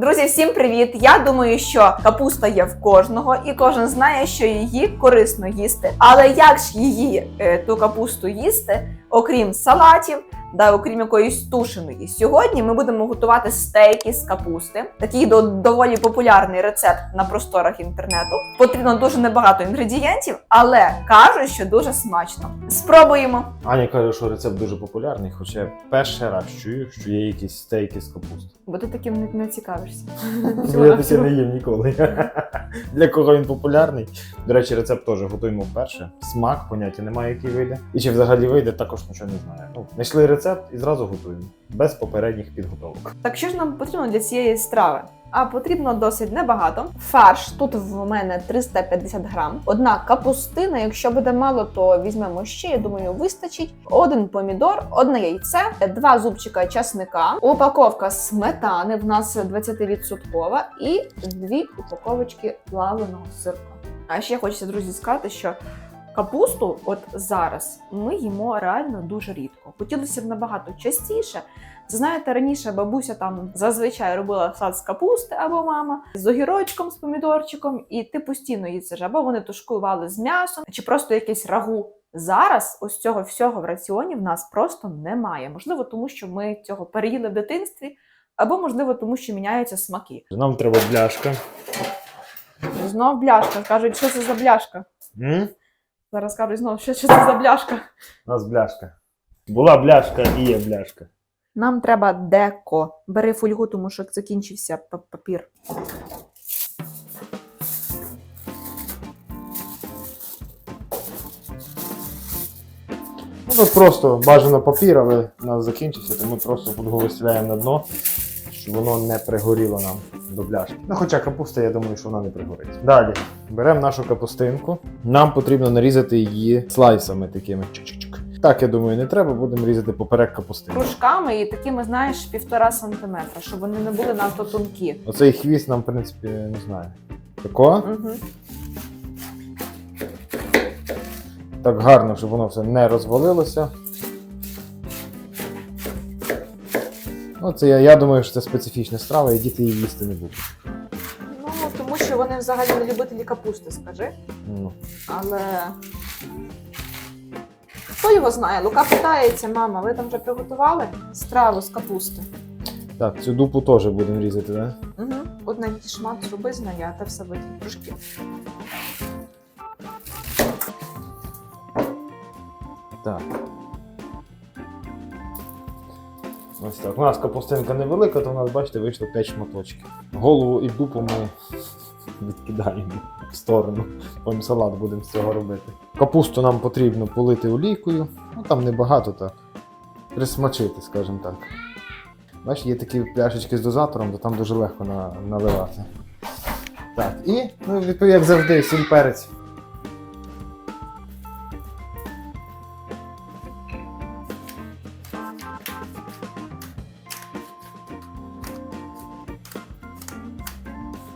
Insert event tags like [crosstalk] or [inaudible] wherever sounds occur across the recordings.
Друзі, всім привіт! Я думаю, що капуста є в кожного, і кожен знає, що її корисно їсти. Але як ж її е, ту капусту їсти, окрім салатів, да окрім якоїсь тушеної? Сьогодні ми будемо готувати стейки з капусти. Такий до, доволі популярний рецепт на просторах інтернету. Потрібно дуже небагато інгредієнтів, але кажуть, що дуже смачно. Спробуємо. Аня каже, що рецепт дуже популярний, хоча я перший раз чую, що є якісь стейки з капусти. Бо ти таким не, не цікавишся. Я таке не їм ніколи. [laughs] Для кого він популярний. До речі, рецепт теж готуємо вперше. Смак, поняття немає, який вийде. І чи взагалі вийде, також нічого не знаю. Ну, знайшли рецепт і зразу готуємо. Без попередніх підготовок. Так що ж нам потрібно для цієї страви? А потрібно досить небагато. Фарш тут в мене 350 грам. Одна капустина. Якщо буде мало, то візьмемо ще. Я думаю, вистачить. Один помідор, одне яйце, два зубчика часника, упаковка сметани в нас 20% і дві упаковочки плавленого сирка. А ще хочеться, друзі, сказати, що капусту, от зараз, ми їмо реально дуже рідко. Хотілося б набагато частіше. Знаєте, раніше бабуся там зазвичай робила сад з капусти або мама з огірочком, з помідорчиком, і ти постійно їсиш, або вони тушкували з м'ясом, чи просто якесь рагу. Зараз ось цього всього в раціоні в нас просто немає. Можливо, тому що ми цього переїли в дитинстві, або можливо, тому що міняються смаки. Нам треба бляшка. Знов бляшка. Кажуть, що це за бляшка. М? Зараз кажуть знов, що, що це за бляшка. У нас бляшка. Була бляшка і є бляшка. Нам треба деко. Бери фольгу, тому що закінчився папір. Ну, просто бажано папір, але у нас закінчився, то ми просто фольгу на дно, щоб воно не пригоріло нам до бляшки. Ну, хоча капуста, я думаю, що вона не пригорить. Далі беремо нашу капустинку. Нам потрібно нарізати її слайсами такими. Чик-чик-чик. Так, я думаю, не треба, будемо різати поперек капустинки. кружками і такими, знаєш, півтора сантиметра, щоб вони не були надто тонкі. Оцей хвіст нам, в принципі, не знаю. Тако? Угу. Так гарно, щоб воно все не розвалилося. Ну, це я, я думаю, що це специфічна страва, і діти її їсти не будуть. Ну, тому що вони взагалі не любителі капусти, скажи. Ну. Але. Хто його знає? Лука питається, мама, ви там вже приготували страву з капусти? Так, цю дупу теж будемо різати, так? Угу. Одненький шмат зроби з неї, а те все викинь трошки. Так. Ось так. У нас капустинка невелика, то у нас, бачите, вийшло 5 шматочків. Голову і дупу ми відкидаємо в сторону. Потім салат будемо з цього робити. Капусту нам потрібно полити олійкою. Ну там небагато так. Присмачити, скажімо так. Бачиш, є такі пляшечки з дозатором, то там дуже легко на, наливати. Так, і, ну, як завжди, сіль перець.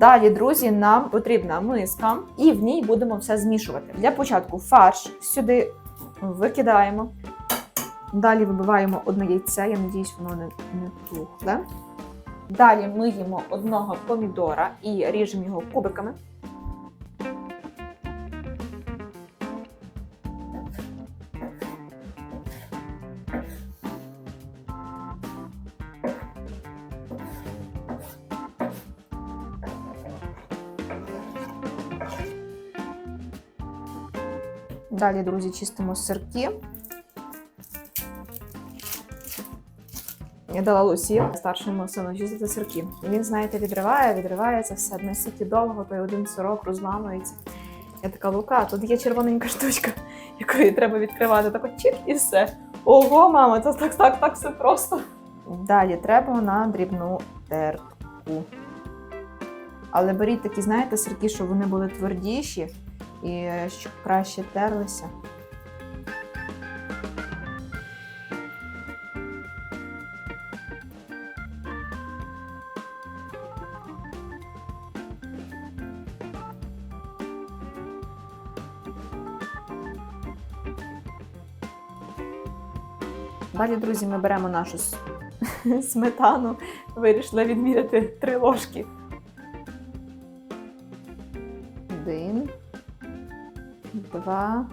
Далі, друзі, нам потрібна миска, і в ній будемо все змішувати. Для початку фарш сюди викидаємо. Далі вибиваємо одне яйце, я надіюсь, воно не, не тухле. Далі миємо одного помідора і ріжемо його кубиками. Далі, друзі, чистимо сирки. Я дала Лусі, старшому сину, чистити сирки. Він, знаєте, відриває, відриває це все настільки довго, той один сирок розламується. Я така лука, тут є червоненька штучка, [laughs] якої треба відкривати. Так от чик і все. Ого, мама, це так, так, так все просто. Далі треба на дрібну тертку. Але беріть такі, знаєте, сирки, щоб вони були твердіші і щоб краще терлися. Далі, друзі, ми беремо нашу [laughs] сметану вирішила відміряти три ложки. Два.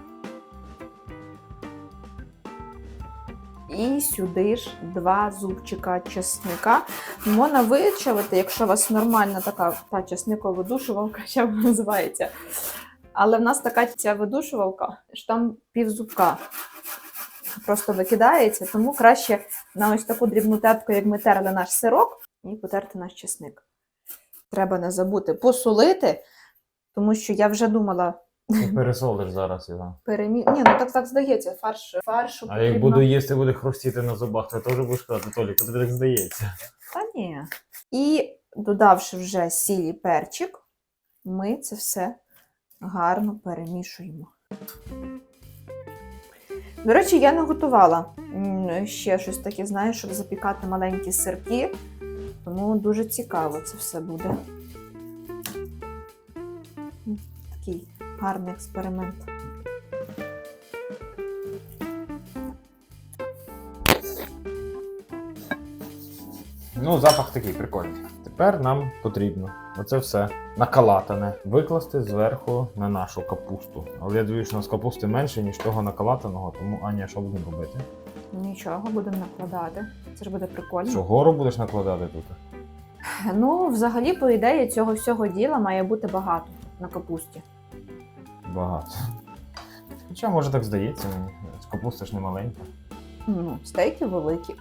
І сюди ж два зубчика чесника. Можна вичавити, якщо у вас нормальна така та чесникова видушувалка, ще вона називається. Але в нас така ця видушувалка, що там пів зубка просто викидається, тому краще на ось таку дрібну тепку, як ми терли наш сирок, і потерти наш чесник. Треба не забути посолити, тому що я вже думала Ти пересолиш зараз його. перемі... Ні, ну так так здається, фарш, фаршу А як буду їсти, буде хрустіти на зубах, то теж будеш казати, Толік, тобі так здається. Та ні. І додавши вже сіль і перчик, ми це все гарно перемішуємо. До речі, я не готувала ще щось таке, знаєш, щоб запікати маленькі сирки. Тому дуже цікаво це все буде. Такий гарний експеримент. Ну, запах такий прикольний. Тепер нам потрібно оце все накалатане викласти зверху на нашу капусту. Але я дивлюсь, що у нас капусти менше, ніж того накалатаного, тому Аня, що будемо робити? Нічого, будемо накладати. Це ж буде прикольно. Що гору будеш накладати тут? Ну, взагалі, по ідеї, цього всього діла має бути багато на капусті. Багато. Хоча, може, так здається. Капуста ж не маленька. Ну, стейки великі.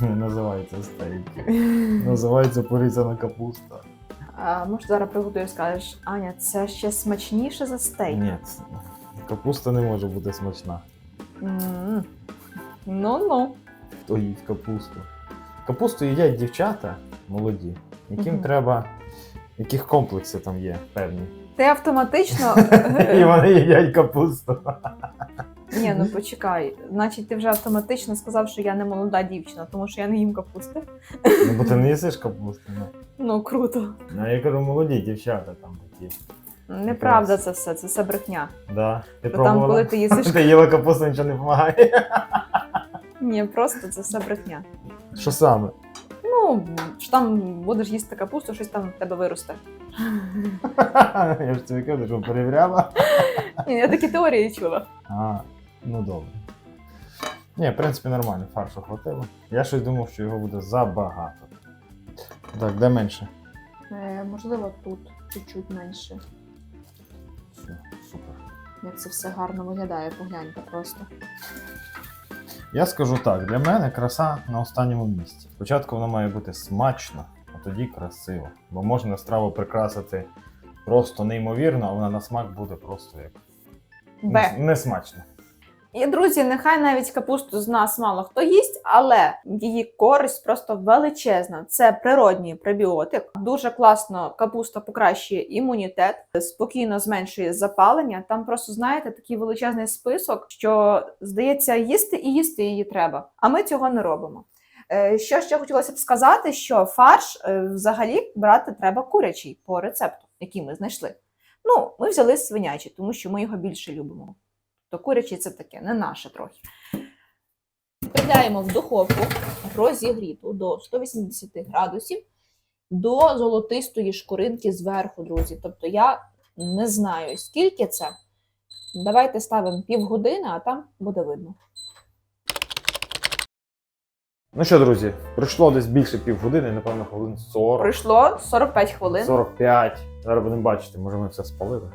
Не [laughs] називається стейки. Називається порізана капуста. А, може, зараз приготую і скажеш, Аня, це ще смачніше за стейк. Ні, капуста не може бути смачна. Ну-ну. Хто їсть капусту? Капусту їдять дівчата молоді, яким Мгм. треба. Яких комплекси там є певні. Ти автоматично. [laughs] І вони їдять капусту. Ні, ну почекай. Значить, ти вже автоматично сказав, що я не молода дівчина, тому що я не їм капусти. Ну, бо ти не їсиш капусту. Ну. Ну, круто. А я кажу, молоді дівчата там такі. Неправда це все, це все брехня. Да. Ти Бо там, коли ти їсиш. [laughs] Ти їла капусту, нічого не допомагає. Ні, просто це все брехня. Що саме? Ну, що там будеш їсти капусту, щось там в тебе виросте. [laughs] Я ж тобі кажу, що перевіряла. Ні, я такі теорії чула. А, ну добре. Ні, в принципі, нормально, фаршу хватило. Я щось думав, що його буде забагато. Так, де менше? Е, можливо, тут чуть-чуть менше. Все, супер. Як це все гарно виглядає, погляньте просто. Я скажу так, для мене краса на останньому місці. Спочатку вона має бути смачно, а тоді красиво. Бо можна страву прикрасити просто неймовірно, а вона на смак буде просто як Б. несмачно. І друзі, нехай навіть капусту з нас мало хто їсть, але її користь просто величезна. Це природній пребіотик. Дуже класно капуста покращує імунітет, спокійно зменшує запалення. Там просто знаєте такий величезний список, що здається, їсти і їсти її треба. А ми цього не робимо. Е, Що ще хотілося б сказати, що фарш е, взагалі брати треба курячий по рецепту, який ми знайшли. Ну, ми взяли свинячий, тому що ми його більше любимо. То курячий це таке, не наше трохи. Відправляємо в духовку розігріту до 180 градусів до золотистої шкуринки зверху, друзі. Тобто я не знаю, скільки це. Давайте ставимо півгодини, а там буде видно. Ну що, друзі, пройшло десь більше півгодини, напевно, хвилин 40. Пройшло 45 хвилин. 45. Зараз будемо бачити, може ми все спалили.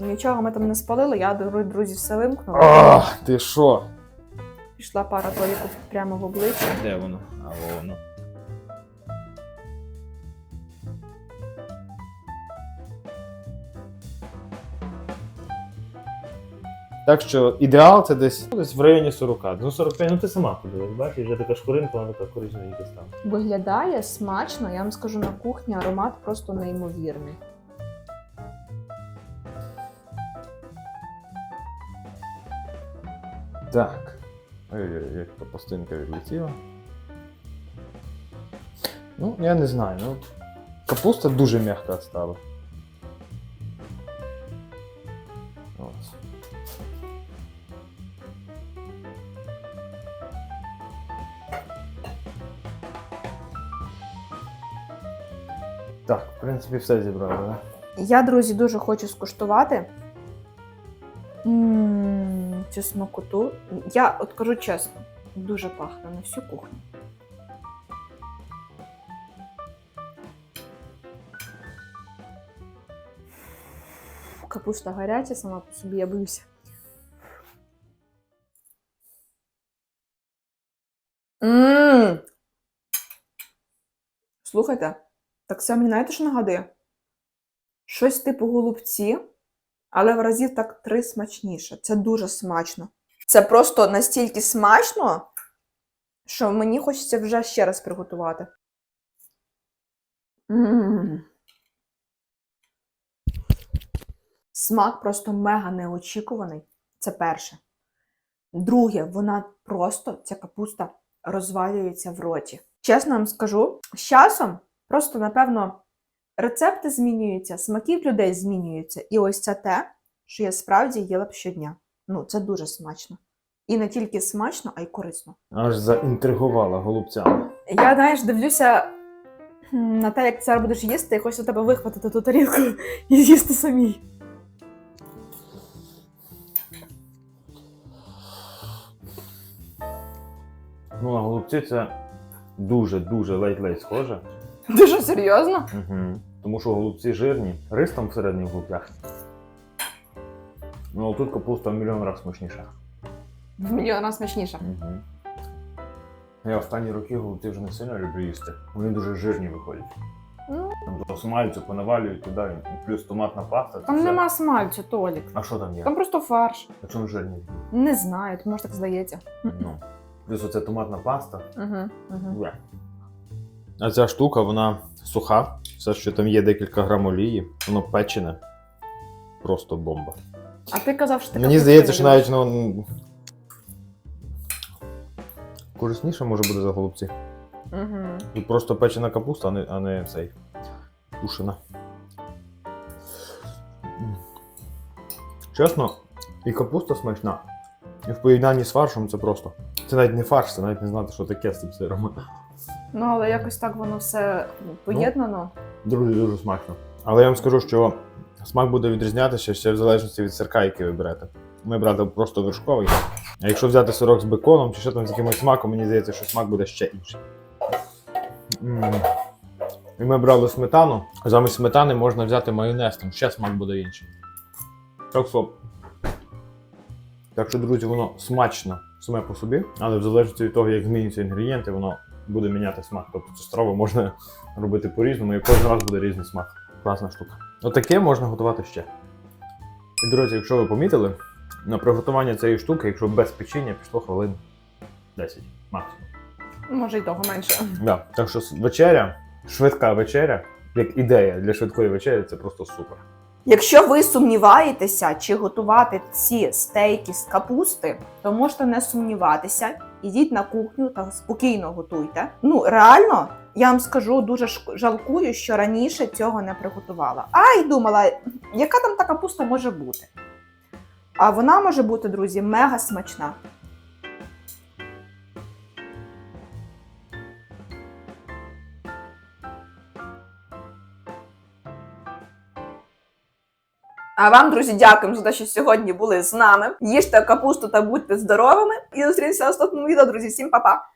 Нічого ми там не спалили, я, друзі, все вимкнула. Ах, ти що? Пішла пара толіку прямо в обличчя. Де воно? А воно. Так що ідеал це десь, десь в районі 40. Ну 45, ну ти сама подивись, бачиш, вже така шкуринка, вона така коричневенька стала. Виглядає смачно, я вам скажу на кухні аромат просто неймовірний. Так. Ой-ой, як то пластинка відлетіла. Ну, я не знаю, ну капуста дуже м'яка стала. Ось. Так, в принципі, все зібрали, так? Я, друзі, дуже хочу скуштувати цю смакоту. Я от кажу чесно, дуже пахне на всю кухню. Капуста гаряча сама по собі, я боюся. Мм. Слухайте, так мені знаєте, що нагадує? Щось типу голубці, але в разів так три смачніше. Це дуже смачно. Це просто настільки смачно, що мені хочеться вже ще раз приготувати. М. Смак просто мега неочікуваний. Це перше. Друге, вона просто, ця капуста, розвалюється в роті. Чесно вам скажу, з часом просто, напевно, рецепти змінюються, смаків людей змінюються. І ось це те, що я справді їла б щодня. Ну, це дуже смачно. І не тільки смачно, а й корисно. Аж заінтригувала голубцями. Я, знаєш, дивлюся на те, як зараз будеш їсти, і хочу тебе вихватити ту тарілку і з'їсти самій. Ну, на голубці це дуже-дуже ледь-ледь схоже. Дуже серйозно? Угу. Тому що голубці жирні, рис там всередині в голубцях. Ну, а тут капуста в мільйон разів смачніша. В мільйон раз смачніше. Угу. Я останні роки голубці вже не сильно люблю їсти. Вони дуже жирні виходять. Ну. Там то смальцю понавалюють туди, плюс томатна паста. це Там все. нема смальцю, Толік. А що там є? Там просто фарш. А чому жирні? Не знаю, може так здається. Ну. Плюс оце томатна паста. Угу, угу. Бля. А ця штука, вона суха. Все, що там є декілька грам олії, воно печене. Просто бомба. А ти казав, що ти Мені здається, що навіть ну. Корисніше може бути за голубці. Тут просто печена капуста, а не, а не цей. Тушена. Чесно, і капуста смачна. І в поєднанні з фаршем це просто. Це навіть не фарш, це навіть не знати, що таке з цим сиром. Ну, але якось так воно все поєднано. Друзі, дуже смачно. Але я вам скажу, що смак буде відрізнятися ще в залежності від сирка, який ви берете. Ми брали просто вершковий. А якщо взяти сирок з беконом чи що там з якимось смаком, мені здається, що смак буде ще інший. М. І ми брали сметану. Замість сметани можна взяти майонез, там ще смак буде інший. Так що, так що, друзі, воно смачно саме по собі, але в залежності від того, як змінюються інгредієнти, воно буде міняти смак. Тобто цю страву можна робити по-різному, і кожен раз буде різний смак. Класна штука. Отаке можна готувати ще. І, друзі, якщо ви помітили, на приготування цієї штуки, якщо без печіння, пішло хвилин 10 максимум. Може й того менше. Да. Так що вечеря, швидка вечеря, як ідея для швидкої вечері, це просто супер. Якщо ви сумніваєтеся, чи готувати ці стейки з капусти, то можете не сумніватися. Ідіть на кухню та спокійно готуйте. Ну реально, я вам скажу, дуже жалкую, що раніше цього не приготувала. А й думала, яка там та капуста може бути. А вона може бути, друзі, мега смачна. А вам, друзі, дякуємо за те, що сьогодні були з нами. Їжте капусту та будьте здоровими. І зустрінемося в наступному відео, друзі. Всім па-па!